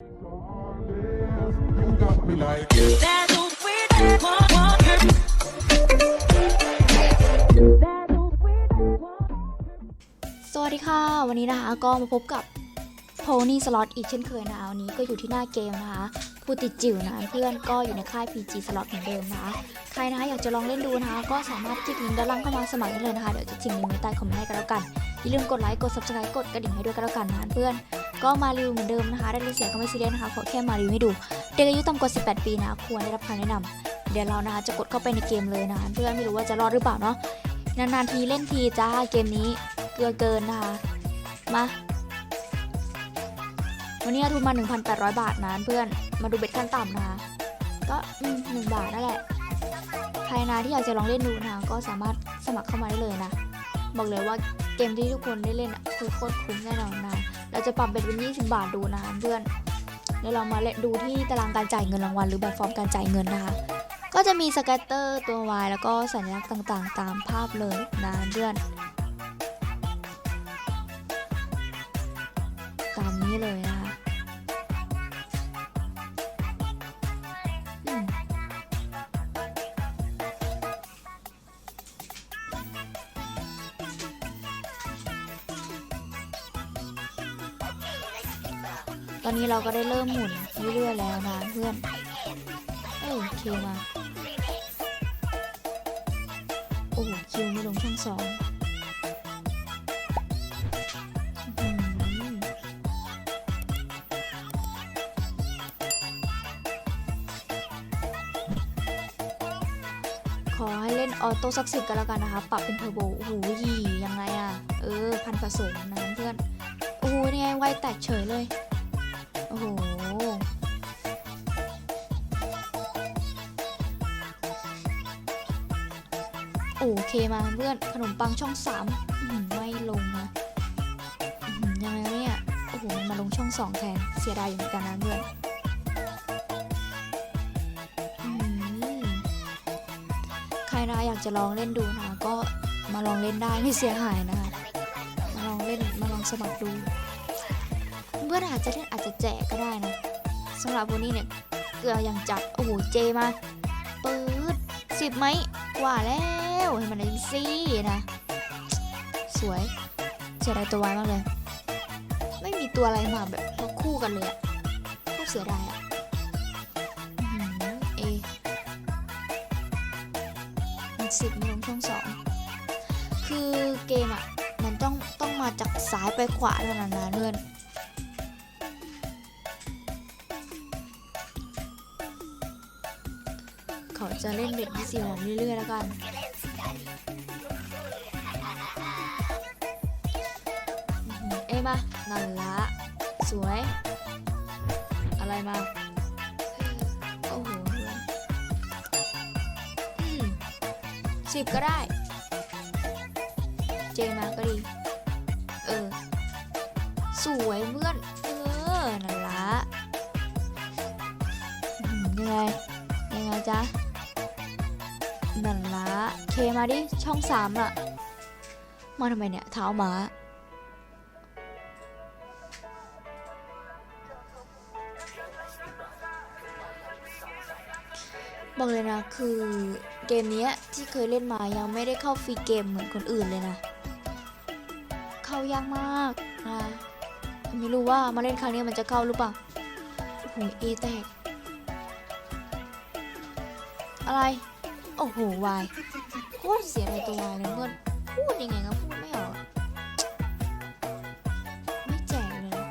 สวัสดีค่ะ วันนี้นะคะก็มาพบกับ Pony Slot อีกเช่นเคยนะคะวันนี้ก็อยู่ที่หน้าเกมนะคะผู้ติดจิ๋วนะเพื่อนก็อยู่ในค่าย PG Slot เหมือนเดิมนะคะใครนะคะอยากจะลองเล่นดูนะคะก็สามารถคลิกลิงก์ด้านล่างเข้ามาสมัครได้เลยนะคะเดี๋ยวจะทิ้งลิงก์ไว้ใต้คอมเมนต์ให้กันแล้วกัน อย่าลืมกดไลค์กด subscribe กดกระดิ่งให้ด้วยกันแล้วกันนะเพื่อนก็มารีวิวเหมือนเดิมนะคะได้เลยเสียก็ไม่ซีเรียสนะคะขอแค่มารีวิวให้ดู เด็กอายุต่ำกว่า 18 ปีนะควรได้รับคำแนะนำเดี๋ยวเรานะคะจะกดเข้าไปในเกมเลยนะเพื่อนไม่รู้ว่าจะรอดหรือเปล่าเนาะนานๆทีเล่นทีจ้าเกมนี้เกลือเกินนะคะมาวันนี้ทุนมา 1,800 บาทนะเพื่อนมาดูเบ็ดขั้นต่ำนะคะก็หนึ่งบาทนั่นแหละใครนะที่อยากจะลองเล่นดูนะก็สามารถสมัครเข้ามาได้เลยนะ บอกเลยว่า เกมที่ทุกคนได้เล่นคือโคตรคุ้มแน่นอนนะ เราจะปรับเบ็ดเป็น 20 บาทดูนะเพื่อน แล้วเรามาเล่นดูที่ตารางการจ่ายเงินรางวัลหรือแบบฟอร์มการจ่ายเงินนะคะ ก็จะมีสแกตเตอร์ตัว Y แล้วก็สัญลักษณ์ต่างๆ ตามภาพเลยนะเพื่อน ตามนี้เลยนะ อนนี้เราก็ได้เริ่มหมุนเรื่อยๆแล้วนะเพื่อนเอ้ยคิวมา โอ้โหคิวไม่ลงช่องสองขอให้เล่นออโต้สักสิบกันแล้วกันนะคะ ปรับเป็นเทอร์โบ โอ้โหยี่ยังไงอะเออ พันผสมนะเพื่อน โอ้โหนี่ไงไวแตกเฉยเลย โอเคมาเพื่อนขนมปังช่องสามไม่ลงนะยังไงเนี่ยโอ้โหมาลงช่องสองแทนเสียดายอยู่เหมือนกันนะเพื่อนใครนะอยากจะลองเล่นดูนะคะก็มาลองเล่นได้ไม่เสียหายนะคะมาลองเล่นมาลองสมัครดูเพื่อนอาจจะเล่นอาจจะแจกก็ได้นะสำหรับวันนี้เนี่ยเกลืออย่างจัดโอ้โหเจมาปื๊ดสิบไหมกว่าแล้ว ให้มันได้ซี่นะ สวยเสียดายตัวไว้มากเลย ไม่มีตัวอะไรมาแบบมาคู่กันเลยอะคตรเสียดายอะเอมันสิบม่ลงช่องสองคือเกมอะมันต้องต้องมาจากซ้ายไปขวาเท่านั้นนะเพื่อนเขาจะเล่นเบ็ดที่สี่วันเรื่อยๆแล้วกัน เอ้มานั่นละสวย อะไรมา โอ้โหเพื่อนอืมสิบก็ได้ เจมาก็ดี เออ สวยเพื่อน เออ นั่นละยังไง ยังไงจ๊ะนั่นละ เคมาดิ ช่องสามอะมาทำไมเนี่ย เท้าหมาบอกเลยนะ คือเกมนี้ที่เคยเล่นมายังไม่ได้เข้าฟรีเกมเหมือนคนอื่นเลยนะ เข้ายากมากนะไม่รู้ว่ามาเล่นครั้งนี้มันจะเข้าหรือเปล่าโอ้โหเอแตก อะไร โอ้โหวาย ตรเสียในตัววายเลยเพื่อนพูดยังไงก็พูดไม่ออกอไม่แจกเลย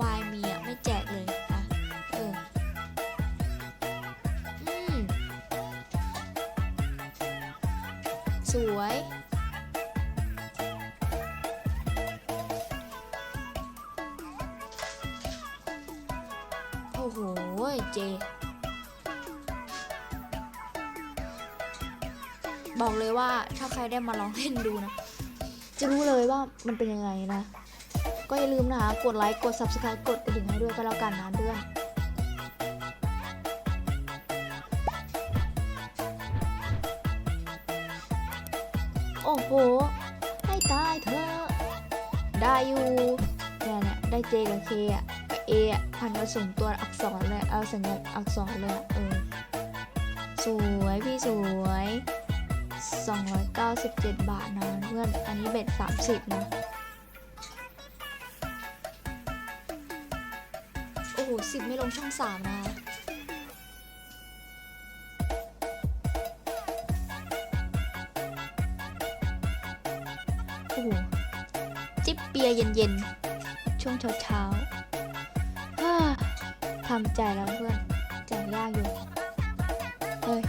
วายมีอะ ไม่แจกเลยอะเอออืมสวย อ้โหเจ บอกเลยว่าถ้าใครได้มาลองเล่นดูนะ จะรู้เลยว่ามันเป็นยังไงนะ ก็อย่าลืมนะคะ กดไลค์ กด subscribe กดกระดิ่งให้ด้วยก็แล้วกันนะเพื่อนโอ้โห ให้ตายเถอยู่เนี่ยเนี่ยได้ J กับ K อะ A อะพันผสมตัวอักษรเลย เอาสัญลักษณ์อักษรเลยอะเออ สวยพี่สวย 297 บาทนะเพื่อน อันนี้เบ็ด 30 นะ โอ้โหสิบไม่ลงช่องสามนะโอ้โห จิบเบียร์เย็นๆ ช่วงเช้าๆำใจแล้วเพื่อนแจยากอยู่ เฮ้ย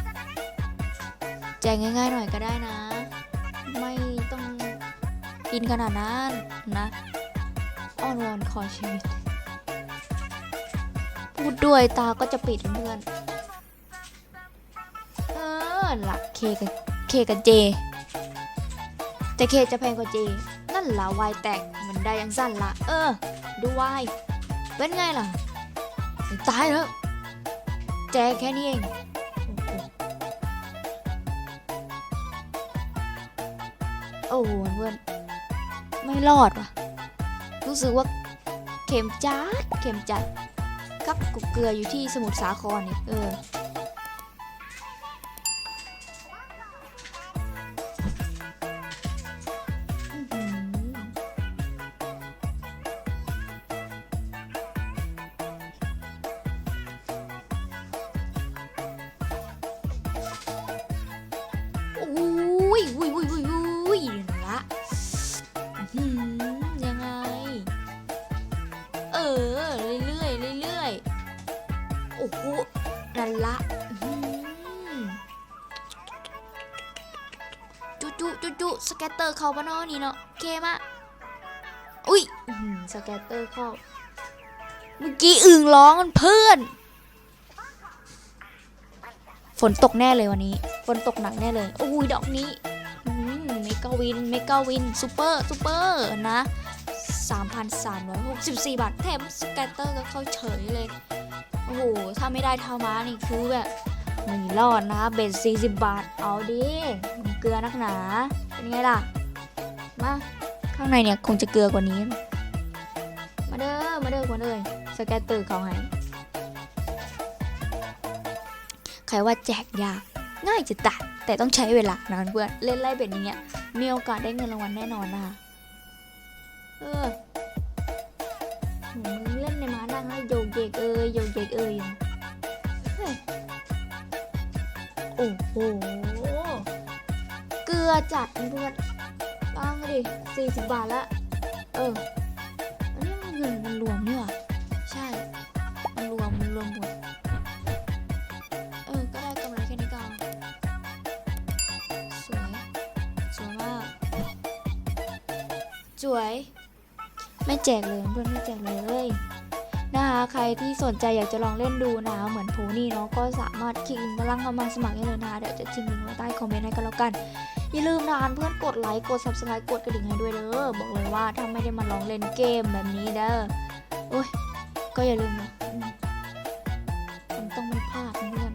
แจง่ายๆหน่อยก็ได้นะ ไม่ต้องกินขนาดนั้นนะอ้อนวอนขอชีวิต พูดด้วยตาก็จะปิดเพื่อน เออหลักเคกับเคกับเจ แต่เคจะแพงกว่าเจ นั่นละวายแตกมันได้ยังสั้นละเออ ดูวายเป็นไงล่ะ ตายแล้วแจแค่นี้เองโอ้โหเพื่อนไม่รอดว่ะ รู้สึกว่าเข็มจัดเข็มจัดกับกุเกลืออยู่ที่สมุทรสาครเนี่เออ อ้โหนั่นละจุจุจุจุสแกตเตอร์เข้าปะเนาะนี่เนาะเคมะอุ้ยสแกตเตอร์เข้าเมื่อกี้อึ่งร้องมันเพื่อน ฝนตกแน่เลยวันนี้ ฝนตกหนักแน่เลยโอ้ยดอกนี้เมกาวินเมกาวินซูเปอร์ซูเปอร์นะ 3,364 บาทแถมสแกตเตอร์ก็เข้าเฉยเลย อ้โห ถ้าไม่ได้เท่าม้านี่คือแบบไม่รอดนะเบ็ด40 บาท เอาดิมันเกลือนักหนา เป็นไงล่ะ มา ข้างในเนี่ยคงจะเกลือกว่านี้ มาเด้อ มาเด้อคนเอ้ยสแกตเตอร์เขาให้ใครว่าแจกยาก ง่ายจะตัดแต่ต้องใช้เวลานะเพื่อนเล่นไล่เบ็ดอย่างเงี้ยมีโอกาสได้เงินรางวัลแน่นอนนะคะเออ นั่งให้โยกเยกเอยโยกเยกเอ้ยโอ้โห เกลือจัดเพื่อนบ้างดิสี่สิบบาทละ เออ อันนี้มันเงินมันรวมเนี่ยวะใช่ มันรวมมันรวมหมด เออ ก็ได้กำไรแค่นี้ก็เอาสวย สวยมาก สวย ไม่แจกเลยเพื่อนไม่แจกเลย นะคะใครที่สนใจอยากจะลองเล่นดูนะเหมือนโพนี่เนาะก็สามารถคลิกลิงก์ด้านล่างเข้ามาสมัครได้เลยนะคะเดี๋ยวจะทิ้งลิงก์ไว้ใต้คอมเมนต์ให้กันแล้วกันอย่าลืมนะเพื่อนกดไลค์กด subscribe กดกระดิ่งให้ด้วยเด้อบอกเลยว่าถ้าไม่ได้มาลองเล่นเกมแบบนี้เด้อโอ้ยก็อย่าลืมนะมันต้องไม่พลาดเพื่อน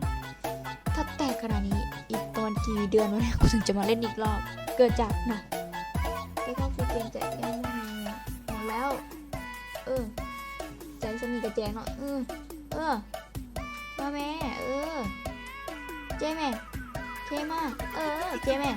ถ้าแตกขนาดนี้อีกประมาณกี่เดือนวะเนี่ยกูถึงจะมาเล่นอีกรอบ เกิดจากนะไปเข้าฟูเกมแจกยัง กระแจงเนาะเออเออมาแม่เออเจ๊แม่เจ๊มากเออเจ๊แม่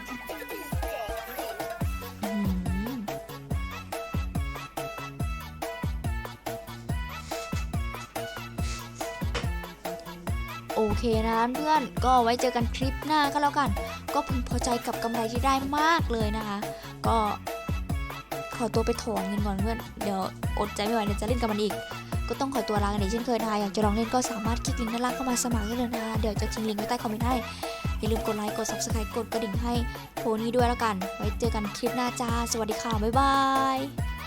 โอเคนะเพื่อนก็ไว้เจอกันคลิปหน้าก็แล้วกัน ก็พึงพอใจกับกำไรที่ได้มากเลยนะคะ ก็ขอตัวไปถอนเงินก่อนเพื่อน เดี๋ยวอดใจไม่ไหวเดี๋ยวจะเล่นกับมันอีก ก็ต้องขอตัวลากันอีกเช่นเคยนะคะอยากจะลองเล่นก็สามารถคลิกลิงก์ด้านล่างเข้ามาสมัครได้เลยนะคะเดี๋ยวจะทิ้งลิงก์ไว้ใต้คอมเมนต์ให้อย่าลืมกดไลค์กด subscribe กดกระดิ่งให้โพนี้ด้วยแล้วกัน ไว้เจอกันคลิปหน้าจ้า สวัสดีค่ะ บ๊ายบาย